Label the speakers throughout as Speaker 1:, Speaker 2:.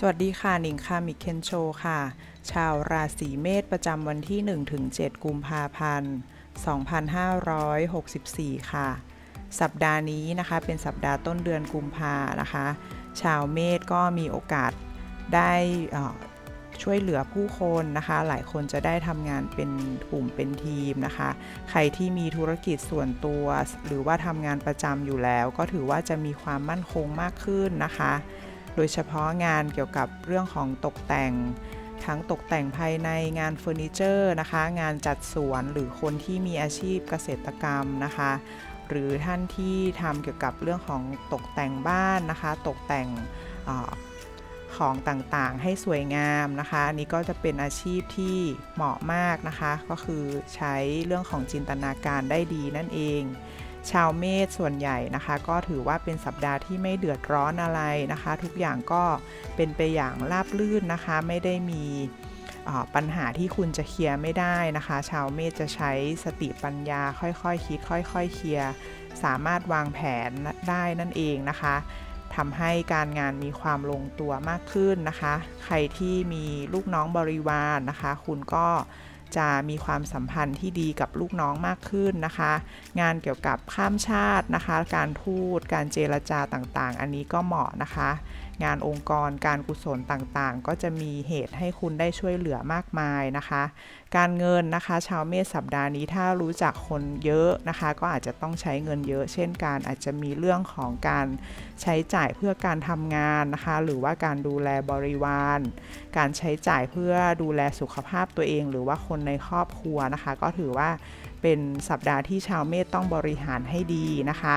Speaker 1: สวัสดีค่ะ หนิงค่ะมิเคนโชค่ะ ชาวราศีเมษประจำวันที่ 1-7 กุมภาพันธ์ 2564 ค่ะ สัปดาห์นี้นะคะเป็นสัปดาห์ต้นเดือนกุมภานะคะ ชาวเมษก็มีโอกาสได้ช่วยเหลือผู้คนนะคะ หลายคนจะได้ทำงานเป็นกลุ่มเป็นทีมนะคะ ใครที่มีธุรกิจส่วนตัว หรือว่าทำงานประจำอยู่แล้ว ก็ถือว่าจะมีความมั่นคงมากขึ้นนะคะ โดยเฉพาะงานเกี่ยวกับเรื่องของตกแต่ง ทั้งตกแต่งภายในงานเฟอร์นิเจอร์นะคะ งานจัดสวนหรือคนที่มีอาชีพเกษตรกรรมนะคะ หรือท่านที่ทำเกี่ยวกับเรื่องของตกแต่งบ้านนะคะ ตกแต่งอของต่างๆ ให้สวยงามนะคะนนี้ก็จะเป็นอาชีพที่เหมาะมากนะคะ ก็คือใช้เรื่องของจินตนาการได้ดีนั่นเอง ชาวเมษส่วนใหญ่นะคะ ก็ถือว่าเป็นสัปดาห์ที่ไม่เดือดร้อนอะไรนะคะ ทุกอย่างก็เป็นไปอย่างราบรื่นนะคะ ไม่ได้มีปัญหาที่คุณจะเคลียร์ไม่ได้นะคะ ชาวเมษจะใช้สติปัญญาค่อยๆคคิด ค่อยๆเคลียร์สามารถวางแผนได้นั่นเองนะคะทำให้การงานมีความลงตัวมากขึ้นนะคะ ใครที่มีลูกน้องบริวารนะคะ คุณก็ จะมีความสัมพันธ์ที่ดีกับลูกน้องมากขึ้นนะคะ งานเกี่ยวกับข้ามชาตินะคะ การทูตการเจรจาต่างๆ อันนี้ก็เหมาะนะคะ งานองค์กรการกุศลต่างๆ ก็จะมีเหตุให้คุณได้ช่วยเหลือมากมายนะคะ การเงินนะคะ ชาวเมษสัปดาห์นี้ถ้ารู้จักคนเยอะนะคะ ก็อาจจะต้องใช้เงินเยอะ เช่นการอาจจะมีเรื่องของการใช้จ่ายเพื่อการทำงานนะคะ หรือว่าการดูแลบริวาร การใช้จ่ายเพื่อดูแลสุขภาพตัวเอง หรือว่าคนในครอบครัวนะคะ ก็ถือว่าเป็นสัปดาห์ที่ชาวเมษต้องบริหารให้ดีนะคะ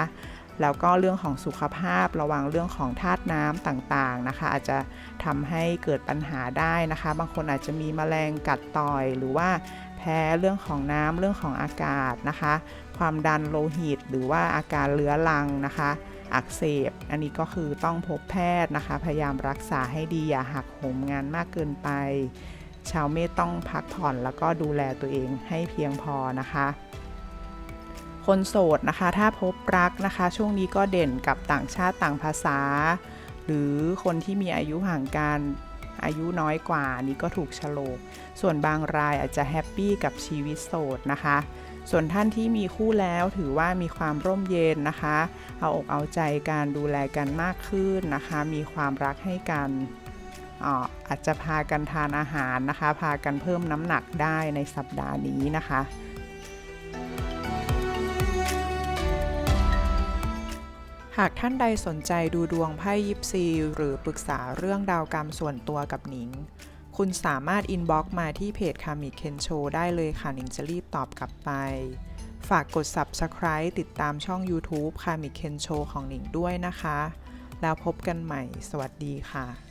Speaker 1: แล้วก็เรื่องของสุขภาพระวังเรื่องของธาตุน้ำต่างๆนะคะ อาจจะทำให้เกิดปัญหาได้นะคะ บางคนอาจจะมีแมลงกัดต่อยหรือว่าแพ้เรื่องของน้ำเรื่องของอากาศนะคะ ความดันโลหิต หรือว่าอาการเรื้อรังนะคะ อักเสบ อันนี้ก็คือต้องพบแพทย์นะคะ พยายามรักษาให้ดีอย่าหักโหมงานมากเกินไป ชาวเมษต้องพักผ่อนแล้วก็ดูแลตัวเองให้เพียงพอนะคะ คนโสดนะคะ ถ้าพบรักนะคะ ช่วงนี้ก็เด่นกับต่างชาติต่างภาษา หรือคนที่มีอายุห่างกันอายุน้อยกว่านี่ก็ถูกฉลก ส่วนบางรายอาจจะแฮปปี้กับชีวิตโสดนะคะ ส่วนท่านที่มีคู่แล้วถือว่ามีความร่มเย็นนะคะ เอาอกเอาใจการดูแลกันมากขึ้นนะคะ มีความรักให้กัน อาจจะพากันทานอาหารนะคะ พากันเพิ่มน้ำหนักได้ในสัปดาห์นี้นะคะหากท่านใดสนใจดูดวงไพ่ยิปซี หรือปรึกษาเรื่องดาวกรรมส่วนตัวกับหนิง คุณสามารถอินบ็อกมาที่เพจคามิเคนโชได้เลยค่ะ หนิงจะรีบตอบกลับไป ฝากกด Subscribe ติดตามช่อง YouTube คามิเคนโชของหนิงด้วยนะคะ แล้วพบกันใหม่ สวัสดีค่ะ